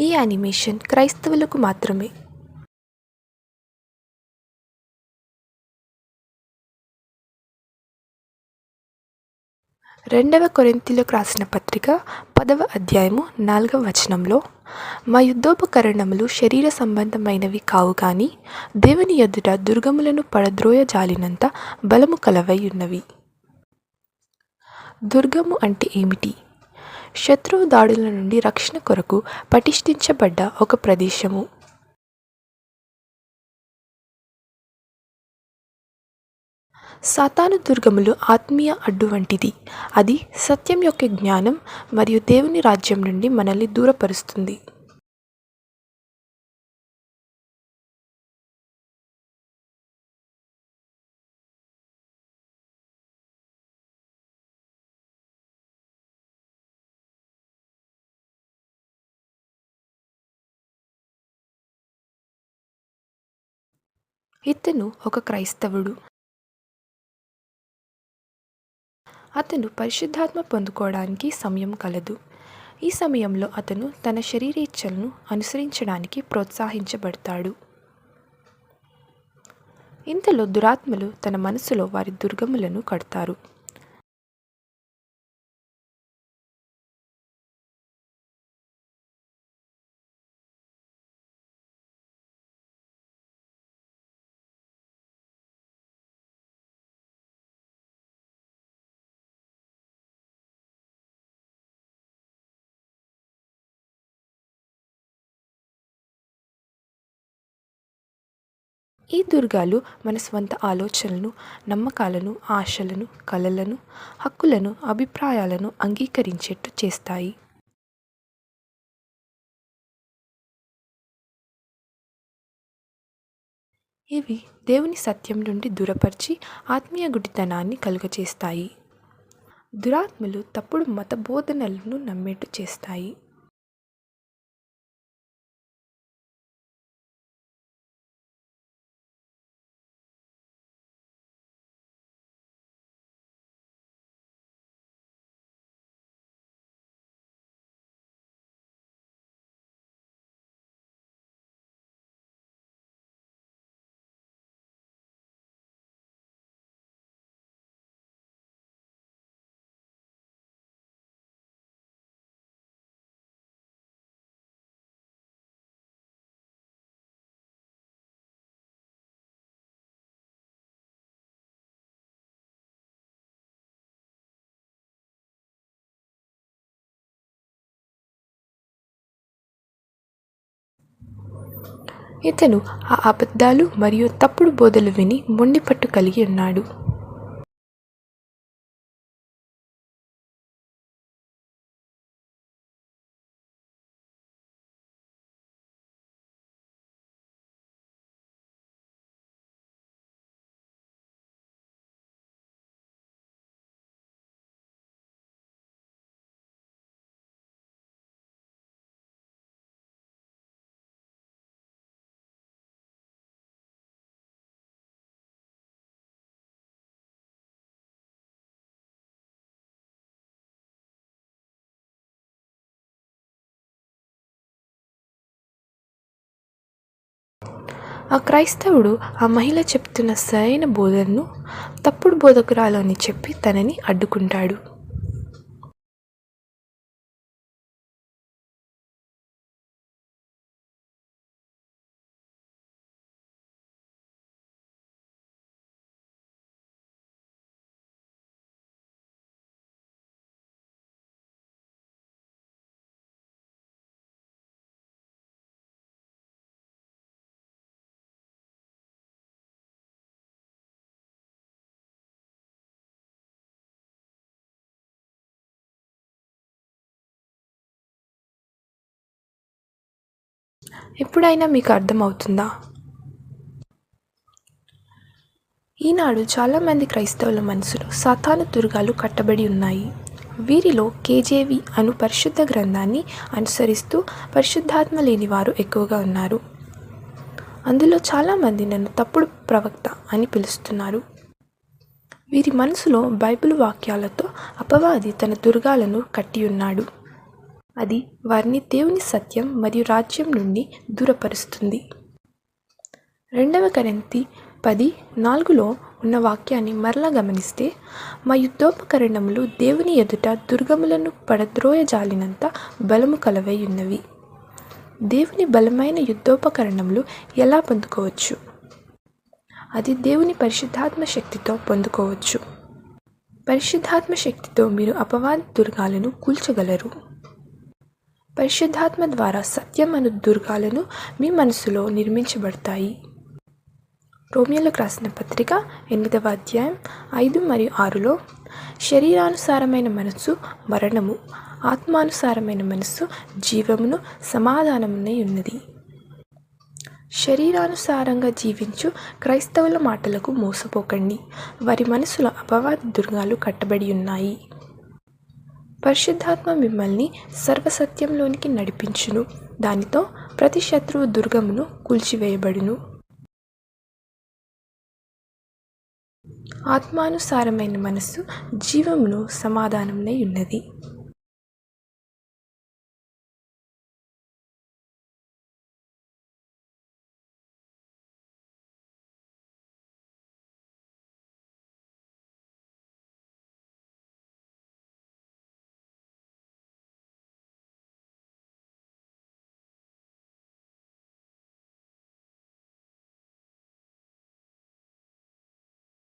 ఈ యానిమేషన్ క్రైస్తవులకు మాత్రమే. రెండవ కొరింతిలోకి రాసిన పత్రిక పదవ అధ్యాయము నాలుగవ వచనంలో మా యుద్ధోపకరణములు శరీర సంబంధమైనవి కావు కానీ దేవుని ఎదుట దుర్గములను పడద్రోయ జాలినంత బలము కలవై ఉన్నవి. దుర్గము అంటే ఏమిటి? శత్రువు దాడుల నుండి రక్షణ కొరకు పటిష్ఠించబడ్డ ఒక ప్రదేశము. సాతాను దుర్గములు ఆత్మీయ అడ్డు వంటిది. అది సత్యం యొక్క జ్ఞానం మరియు దేవుని రాజ్యం నుండి మనల్ని దూరపరుస్తుంది. ఇతను ఒక క్రైస్తవుడు. అతను పరిశుద్ధాత్మ పొందుకోవడానికి సమయం కలదు. ఈ సమయంలో అతను తన శరీరేచ్ఛలను అనుసరించడానికి ప్రోత్సహించబడతాడు. ఇంతలో దురాత్మలు తన మనసులో వారి దుర్గములను కడతారు. ఈ దుర్గాలు మన స్వంత ఆలోచనలను నమ్మకాలను ఆశలను కలలను హక్కులను అభిప్రాయాలను అంగీకరించేట్టు చేస్తాయి. ఇవి దేవుని సత్యం నుండి దూరపరిచి ఆత్మీయ గుడితనాన్ని కలుగచేస్తాయి. దురాత్మలు తప్పుడు మత బోధనలను నమ్మేట్టు చేస్తాయి. ఇతను ఆ అబద్ధాలు మరియు తప్పుడు బోధలు విని మొండిపట్టు కలిగి ఉన్నాడు. ఆ క్రైస్తవుడు ఆ మహిళ చెప్తున్న సరైన బోధనను తప్పుడు బోధకురాలు అని చెప్పి తనని అడ్డుకుంటాడు. ఎప్పుడైనా మీకు అర్థమవుతుందా? ఈనాడు చాలామంది క్రైస్తవుల మనసులో సాతాను దుర్గాలు కట్టబడి ఉన్నాయి. వీరిలో కేజేవి అను పరిశుద్ధ గ్రంథాన్ని అనుసరిస్తూ పరిశుద్ధాత్మ లేని వారు ఎక్కువగా ఉన్నారు. అందులో చాలామంది నన్ను తప్పుడు ప్రవక్త అని పిలుస్తున్నారు. వీరి మనసులో బైబిల్ వాక్యాలతో అపవాది తన దుర్గాలను కట్టి ఉన్నాడు అది వారిని దేవుని సత్యం మరియు రాజ్యం నుండి దూరపరుస్తుంది. రెండవ కరెంతి పది నాలుగులో ఉన్న వాక్యాన్ని మరలా గమనిస్తే మా యుద్ధోపకరణములు దేవుని ఎదుట దుర్గములను పడద్రోయజాలినంత బలము కలవై ఉన్నవి. దేవుని బలమైన యుద్ధోపకరణములు ఎలా పొందుకోవచ్చు? అది దేవుని పరిశుద్ధాత్మ శక్తితో పొందుకోవచ్చు. పరిశుద్ధాత్మ శక్తితో మీరు అపవాద దుర్గాలను కూల్చగలరు. పరిశుద్ధాత్మ ద్వారా సత్యం అను దుర్గాలను మీ మనసులో నిర్మించబడతాయి. రోమియోలకు రాసిన పత్రిక ఎనిమిదవ అధ్యాయం ఐదు మరియు ఆరులో శరీరానుసారమైన మనస్సు మరణము ఆత్మానుసారమైన మనస్సు జీవమును సమాధానమునై ఉన్నది. శరీరానుసారంగా జీవించు క్రైస్తవుల మాటలకు మోసపోకండి. వారి మనసులో అపవాద దుర్గాలు కట్టబడి ఉన్నాయి. పరిశుద్ధాత్మ మిమ్మల్ని సర్వసత్యంలోనికి నడిపించును. దానితో ప్రతి శత్రువు దుర్గమును కూల్చివేయబడును. ఆత్మానుసారమైన మనస్సు జీవమును సమాధానమునై ఉన్నది.